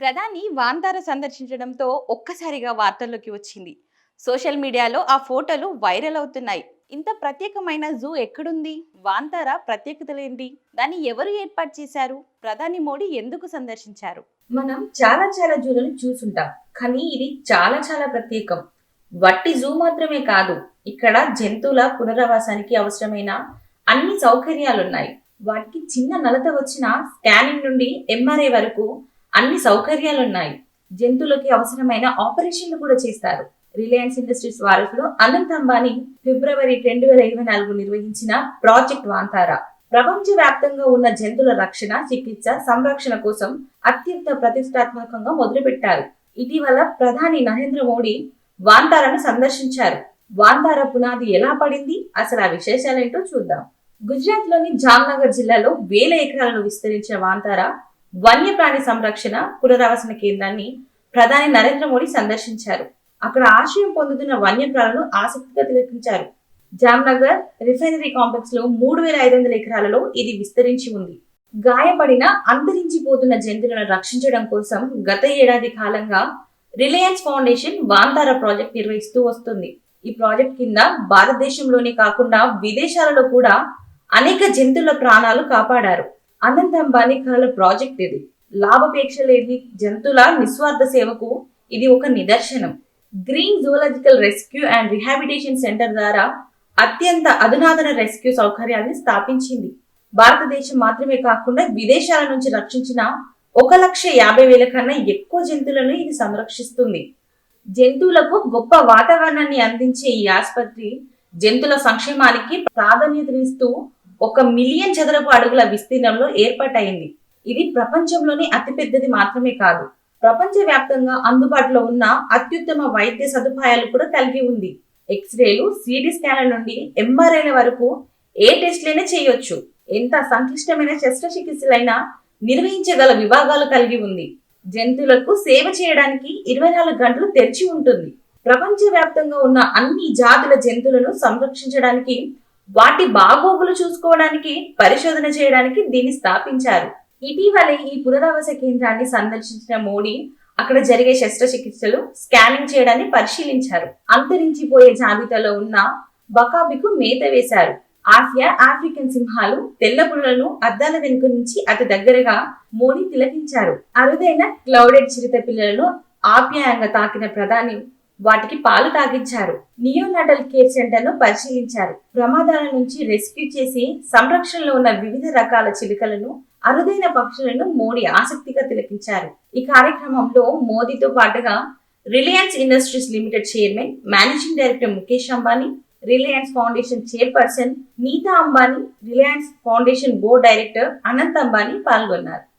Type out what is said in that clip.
ప్రధాని వాంతార సందర్శించడంతో ఒక్కసారిగా వార్తల్లోకి వచ్చింది. సోషల్ మీడియాలో ఆ ఫోటోలు వైరల్ అవుతున్నాయి. ఇంత ప్రత్యేకమైన జూ ఎక్కడుంది? వాంతార ప్రత్యేకతలేంటి? దాన్ని ఎవరు ఏర్పాటు చేశారు? ప్రధాని మోడీ ఎందుకు సందర్శించారు? మనం చాలా చాలా జూలను చూసుంటాం. కానీ ఇది చాలా చాలా ప్రత్యేకం. వట్టి జూ మాత్రమే కాదు ఇక్కడ జంతువుల పునరావాసానికి అవసరమైన అన్ని సౌకర్యాలున్నాయి. వాటికి చిన్న నలత వచ్చిన స్కానింగ్ నుండి ఎంఆర్ఐ వరకు అన్ని సౌకర్యాలున్నాయి. జంతువులకి అవసరమైన ఆపరేషన్లు కూడా చేస్తారు. రిలయన్స్ ఇండస్ట్రీస్ వారసుడు అనంత్ అంబానీ ఫిబ్రవరి రెండు వేల ఇరవై నాలుగు నిర్వహించిన ప్రాజెక్ట్ వాంతారా. ప్రపంచ వ్యాప్తంగా ఉన్న జంతువుల రక్షణ చికిత్స సంరక్షణ కోసం అత్యంత ప్రతిష్టాత్మకంగా మొదలుపెట్టారు. ఇటీవల ప్రధాని నరేంద్ర మోడీ వాంతారాను సందర్శించారు. వాంతార పునాది ఎలా పడింది? అసలు ఆ విశేషాలేంటో చూద్దాం. గుజరాత్లోని జామ్నగర్ జిల్లాలో వేల ఎకరాలను విస్తరించిన వాంతారా వన్యప్రాణి సంరక్షణ పునరావాసన కేంద్రాన్ని ప్రధాని నరేంద్ర మోడీ సందర్శించారు. అక్కడ ఆశ్రయం పొందుతున్న వన్యప్రాణులను ఆసక్తిగా తిలకించారు. జామ్నగర్ రిఫైనరీ కాంప్లెక్స్లో మూడు వేల ఐదు వందల ఎకరాలలో ఇది విస్తరించి ఉంది. గాయపడిన అంతరించిపోతున్న జంతువులను రక్షించడం కోసం గత ఏడాది కాలంగా రిలయన్స్ ఫౌండేషన్ వాంతార ప్రాజెక్ట్ నిర్వహిస్తూ వస్తుంది. ఈ ప్రాజెక్ట్ కింద భారతదేశంలోనే కాకుండా విదేశాలలో కూడా అనేక జంతువుల ప్రాణాలు కాపాడారు. అనంత్ అంబానీ కళల ప్రాజెక్ట్ ఇది. లాభాపేక్ష లేని జంతువుల నిస్వార్థ సేవకు ఇది ఒక నిదర్శనం. Green zoological rescue and rehabilitation centre ద్వారా అత్యంత అధునాతన రెస్క్యూ సౌకర్యాన్ని స్థాపించింది. భారతదేశం మాత్రమే కాకుండా విదేశాల నుంచి రక్షించిన ఒక లక్ష యాభై వేల కన్నా ఎక్కువ జంతువులను ఇది సంరక్షిస్తుంది. జంతువులకు గొప్ప వాతావరణాన్ని అందించే ఈ ఆసుపత్రి జంతువుల సంక్షేమానికి ప్రాధాన్యతనిస్తూ ఒక మిలియన్ చదరపు అడుగుల విస్తీర్ణంలో ఏర్పాటైంది ఇది ప్రపంచంలోని అతిపెద్దది మాత్రమే కాదు. ప్రపంచ వ్యాప్తంగా అందుబాటులో ఉన్న అత్యుత్తమ వైద్య సదుపాయాలు కూడా కలిగి ఉంది. ఎక్స్రేలు సిటీ స్కాన్ల నుండి ఎంఆర్ఐల వరకు ఏ టెస్ట్లైనా చేయొచ్చు. ఎంత సంక్లిష్టమైన శస్త్రచికిత్సలైనా నిర్వహించగల విభాగాలు కలిగి ఉంది. జంతువులకు సేవ చేయడానికి ఇరవై నాలుగు గంటలు తెరిచి ఉంటుంది. ప్రపంచ వ్యాప్తంగా ఉన్న అన్ని జాతుల జంతువులను సంరక్షించడానికి వాటి బాగోగులు చూసుకోవడానికి పరిశోధన చేయడానికి దీన్ని స్థాపించారు. ఇటీవలే ఈ పునరావాస కేంద్రాన్ని సందర్శించిన మోడీ అక్కడ జరిగే శస్త్రచికిత్సలు స్కానింగ్ చేయడాన్ని పరిశీలించారు. అంతరించిపోయే జాబితాలో ఉన్న బకాబికు మేత వేశారు. ఆసియా ఆఫ్రికన్ సింహాలు తెల్ల పులులను అద్దాల వెనుక నుంచి అతి దగ్గరగా మోడీ తిలకించారు. అరుదైన క్లౌడెడ్ చిరుత పిల్లలను ఆప్యాయంగా తాకిన ప్రధాని వాటికి పాలు తాగించారు. నియోనాటల్ కేర్ సెంటర్ను పరిశీలించారు. ప్రమాదాల నుంచి రెస్క్యూ చేసి సంరక్షణలో ఉన్న వివిధ రకాల చిలుకలను అరుదైన పక్షులను మోడీ ఆసక్తిగా తిలకించారు. ఈ కార్యక్రమంలో మోదీతో పాటుగా Reliance Industries Limited chairman managing director Mukesh Ambani Reliance foundation chairperson Nita Ambani Reliance foundation board director Anant Ambani పాల్గొన్నారు.